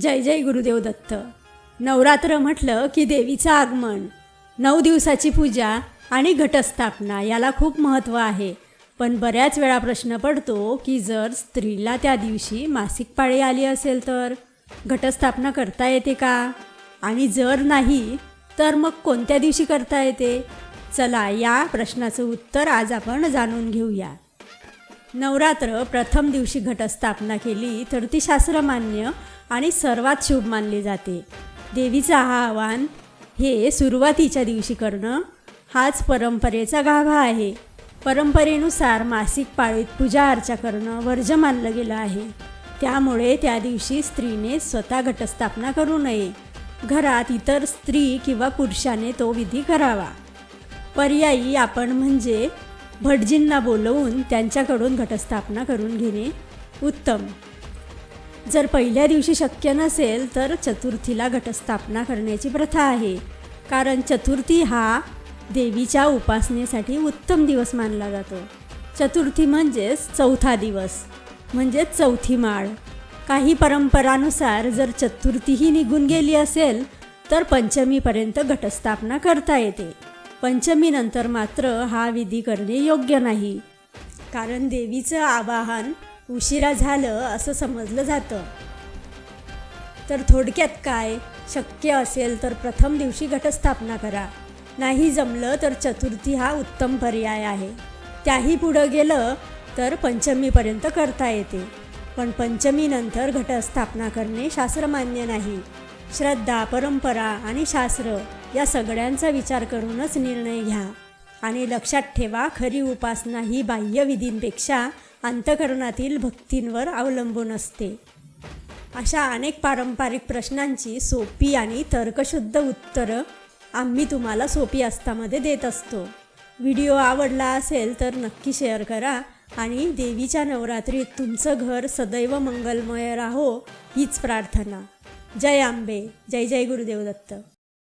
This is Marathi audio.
जय जय गुरुदेव दत्त. नवरात्र म्हटलं की देवीचं आगमन. नऊ दिवसाची पूजा आणि घटस्थापना याला खूप महत्त्व आहे. पण बऱ्याच वेळा प्रश्न पडतो की जर स्त्रीला त्या दिवशी मासिक पाळी आली असेल तर घटस्थापना करता येते का? आणि जर नाही तर मग कोणत्या दिवशी करता येते? चला या प्रश्नाचं उत्तर आज आपण जाणून घेऊया. नवरात्र प्रथम दिवशी घटस्थापना केली तर ती शास्त्रमान्य आणि सर्वात शुभ मानले जाते. देवीचं आवाहन हे सुरुवातीच्या दिवशी करणं हाच परंपरेचा गाभा आहे. परंपरेनुसार मासिक पाळीत पूजा अर्चा करणं वर्ज मानलं गेलं आहे. त्यामुळे त्या दिवशी स्त्रीने स्वतः घटस्थापना करू नये. घरात इतर स्त्री किंवा पुरुषाने तो विधी करावा. पर्यायी आपण म्हणजे भटजींना बोलवून त्यांच्याकडून घटस्थापना करून घेणे उत्तम. जर पहिल्या दिवशी शक्य नसेल तर चतुर्थीला घटस्थापना करण्याची प्रथा आहे. कारण चतुर्थी हा देवीच्या उपासनेसाठी उत्तम दिवस मानला जातो. चतुर्थी म्हणजेच चौथा दिवस म्हणजेच चौथी माळ. काही परंपरानुसार जर चतुर्थीही निघून गेली असेल तर पंचमीपर्यंत घटस्थापना करता येते. पंचमीनंतर मात्र हा विधी करणे योग्य नाही. कारण देवीचं आवाहन उशिरा झालं असं समजलं जातं. तर थोडक्यात काय? शक्य असेल तर प्रथम दिवशी घटस्थापना करा. नाही जमलं तर चतुर्थी हा उत्तम पर्याय आहे. त्याही पुढं गेलं तर पंचमीपर्यंत करता येते. पण पंचमीनंतर घटस्थापना करणे शास्त्रमान्य नाही. श्रद्धा परंपरा आणि शास्त्र या सगळ्यांचा विचार करूनच निर्णय घ्या. आणि लक्षात ठेवा खरी उपासना ही बाह्यविधींपेक्षा अंतकरणातील भक्तींवर अवलंबून असते. अशा अनेक पारंपरिक प्रश्नांची सोपी आणि तर्कशुद्ध उत्तरं आम्ही तुम्हाला सोपी असतामध्ये देत असतो. व्हिडिओ आवडला असेल तर नक्की शेअर करा आणि देवीच्या नवरात्रीत तुमचं घर सदैव मंगलमय राहो हीच प्रार्थना. जय आंबे. जय जय गुरुदेव दत्त.